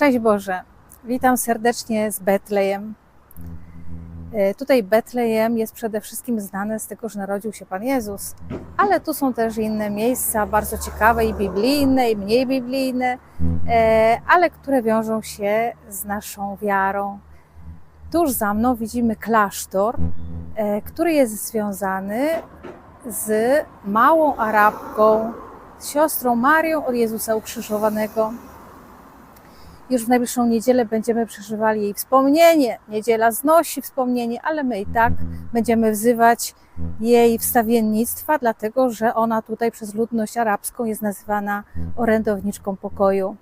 Szczęść Boże. Witam serdecznie z Betlejem. E, Tutaj Betlejem jest przede wszystkim znane z tego, że narodził się Pan Jezus, ale tu są też inne miejsca, bardzo ciekawe i biblijne, i mniej biblijne, e, ale które wiążą się z naszą wiarą. Tuż za mną widzimy klasztor, e, który jest związany z małą Arabką, z siostrą Marią od Jezusa ukrzyżowanego. Już w najbliższą niedzielę będziemy przeżywali jej wspomnienie. Niedziela znosi wspomnienie, ale my i tak będziemy wzywać jej wstawiennictwa, dlatego że ona tutaj przez ludność arabską jest nazywana orędowniczką pokoju.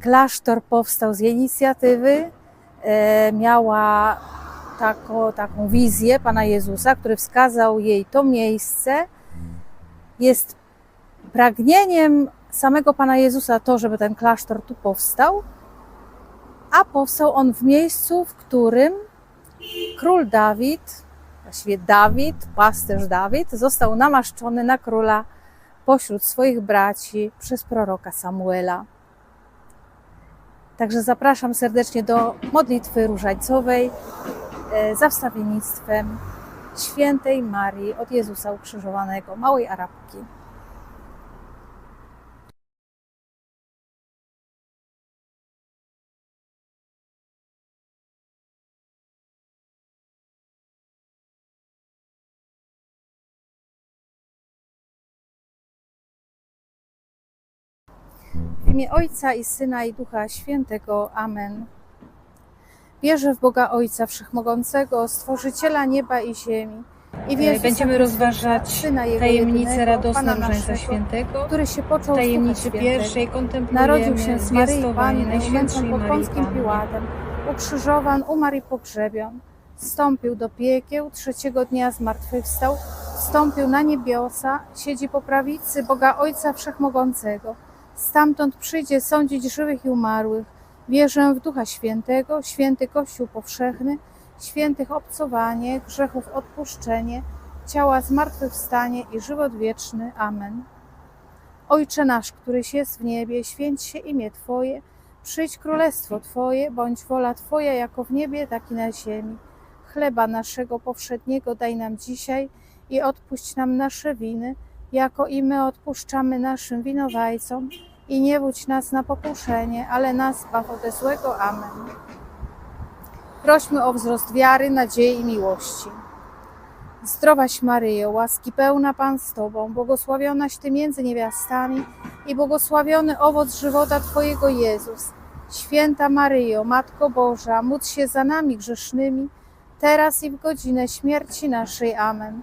Klasztor powstał z jej inicjatywy. E, miała tako, taką wizję Pana Jezusa, który wskazał jej to miejsce. Jest pragnieniem samego Pana Jezusa to, żeby ten klasztor tu powstał, a powstał on w miejscu, w którym król Dawid, właściwie Dawid, pasterz Dawid, został namaszczony na króla pośród swoich braci przez proroka Samuela. Także zapraszam serdecznie do modlitwy różańcowej e, za wstawiennictwem świętej Marii od Jezusa ukrzyżowanego, małej Arabki. Imię Ojca i Syna i Ducha Świętego. Amen. Wierzę w Boga Ojca Wszechmogącego, Stworzyciela nieba i ziemi. I w Jezusa Będziemy rozważać Syna Jego tajemnicę naszego, Świętego. który się począł tajemnicy pierwszej kontemplujemy Narodził się z Maryi Panny, Najświętszej pod Pąskim. Piłatem, ukrzyżowan, umarł i pogrzebion. Wstąpił do piekieł, trzeciego dnia zmartwychwstał, wstąpił na niebiosa, siedzi po prawicy Boga Ojca Wszechmogącego. Stamtąd przyjdzie sądzić żywych i umarłych. Wierzę w Ducha Świętego, święty Kościół powszechny, świętych obcowanie, grzechów odpuszczenie, ciała zmartwychwstanie i żywot wieczny. Amen. Ojcze nasz, któryś jest w niebie, święć się imię Twoje, przyjdź królestwo Twoje, bądź wola Twoja jako w niebie, tak i na ziemi. Chleba naszego powszedniego daj nam dzisiaj i odpuść nam nasze winy, jako i my odpuszczamy naszym winowajcom. I nie wódź nas na pokuszenie, ale nas zbaw ode złego. Amen. Prośmy o wzrost wiary, nadziei i miłości. Zdrowaś Maryjo, łaski pełna Pan z Tobą, błogosławionaś Ty między niewiastami i błogosławiony owoc żywota Twojego Jezus. Święta Maryjo, Matko Boża, módl się za nami grzesznymi, teraz i w godzinę śmierci naszej. Amen.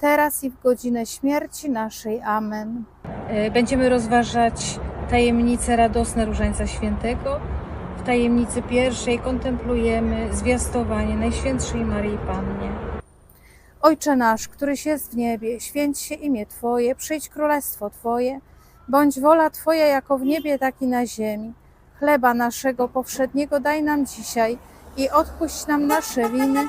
teraz i w godzinę śmierci naszej. Amen. E, Będziemy rozważać tajemnicę radosne Różańca Świętego. W tajemnicy pierwszej kontemplujemy zwiastowanie Najświętszej Maryi Pannie. Ojcze nasz, któryś jest w niebie, święć się imię Twoje, przyjdź królestwo Twoje, bądź wola Twoja jako w niebie, tak i na ziemi. Chleba naszego powszedniego daj nam dzisiaj i odpuść nam nasze winy,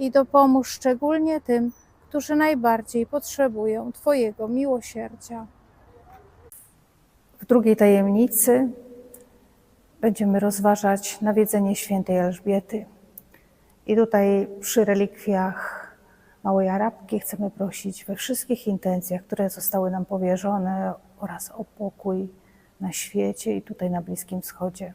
i dopomóż szczególnie tym, którzy najbardziej potrzebują Twojego miłosierdzia. W drugiej tajemnicy będziemy rozważać nawiedzenie świętej Elżbiety. I tutaj przy relikwiach Małej Arabki chcemy prosić we wszystkich intencjach, które zostały nam powierzone oraz o pokój na świecie i tutaj na Bliskim Wschodzie.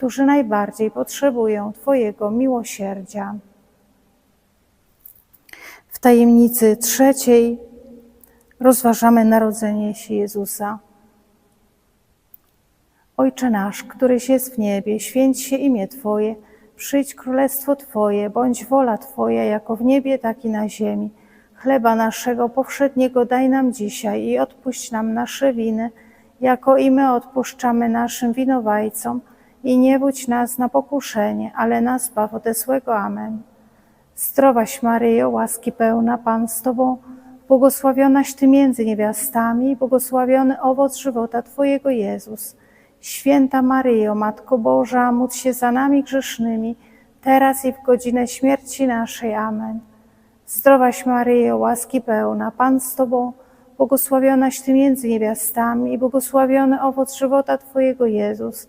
którzy najbardziej potrzebują Twojego miłosierdzia. W tajemnicy trzeciej rozważamy narodzenie się Jezusa. Ojcze nasz, któryś jest w niebie, święć się imię Twoje, przyjdź królestwo Twoje, bądź wola Twoja, jako w niebie, tak i na ziemi. Chleba naszego powszedniego daj nam dzisiaj i odpuść nam nasze winy, jako i my odpuszczamy naszym winowajcom. I nie wódź nas na pokuszenie, ale nas baw ode złego. Amen. Zdrowaś Maryjo, łaski pełna, Pan z Tobą, błogosławionaś Ty między niewiastami, błogosławiony owoc żywota Twojego Jezus. Święta Maryjo, Matko Boża, módl się za nami grzesznymi, teraz i w godzinę śmierci naszej. Amen. Zdrowaś Maryjo, łaski pełna, Pan z Tobą, błogosławionaś Ty między niewiastami i błogosławiony owoc żywota Twojego Jezus.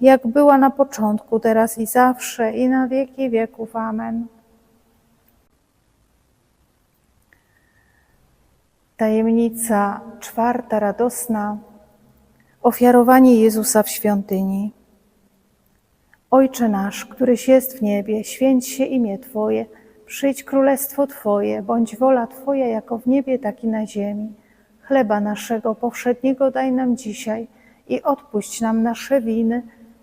jak była na początku, teraz i zawsze, i na wieki wieków. Amen. Tajemnica czwarta radosna. Ofiarowanie Jezusa w świątyni. Ojcze nasz, któryś jest w niebie, święć się imię Twoje, Przyjdź królestwo Twoje, bądź wola Twoja jako w niebie, tak i na ziemi. Chleba naszego powszedniego daj nam dzisiaj i odpuść nam nasze winy,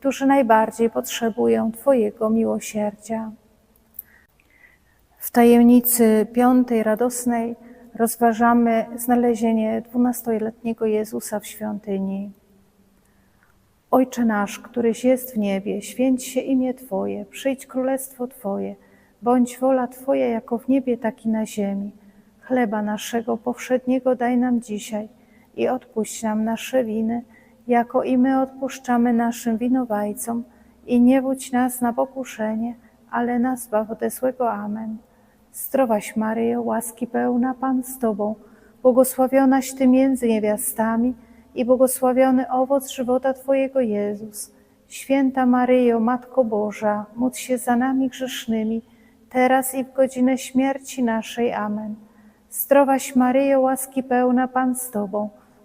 którzy najbardziej potrzebują Twojego miłosierdzia. W tajemnicy piątej radosnej rozważamy znalezienie dwunastoletniego Jezusa w świątyni. Ojcze nasz, któryś jest w niebie, święć się imię Twoje, przyjdź królestwo Twoje, bądź wola Twoja jako w niebie, tak i na ziemi. Chleba naszego powszedniego daj nam dzisiaj i odpuść nam nasze winy, jako i my odpuszczamy naszym winowajcom i nie wódź nas na pokuszenie, ale nas zbaw ode złego. Amen. Zdrowaś Maryjo, łaski pełna, Pan z Tobą, błogosławionaś Ty między niewiastami i błogosławiony owoc żywota Twojego Jezus. Święta Maryjo, Matko Boża, módl się za nami grzesznymi, teraz i w godzinę śmierci naszej. Amen. Zdrowaś Maryjo, łaski pełna, Pan z Tobą,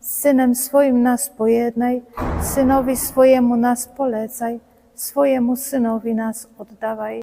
Synem swoim nas pojednaj, Synowi swojemu nas polecaj, swojemu Synowi nas oddawaj.